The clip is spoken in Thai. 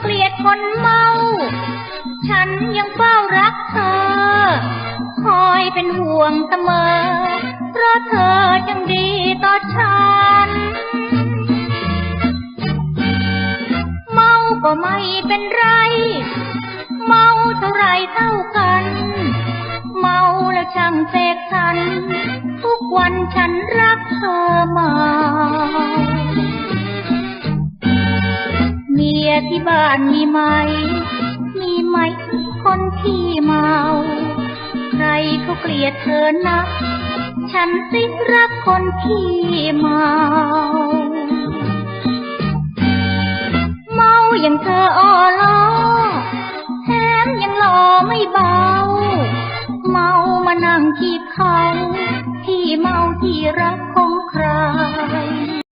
เกลียดคนเมา ฉันยังเฝ้ารักเธอ คอยเป็นห่วงเสมอ เพราะเธอจังดีต่อฉัน เมาก็ไม่เป็นไร เมาเท่าไรเท่ากัน เมาแล้วช่างเสกสรรทุกวันฉันรักเธอมา ที่บ้านมีไหม มีไหมคนที่เมา ใครเขาเกลียดเธอนะ ฉันสิรักคนที่เมา เมาอย่างเธออ้อล้อแถมยังหล่อไม่เบา เมามานั่งจีบเขา ที่เมาที่รักค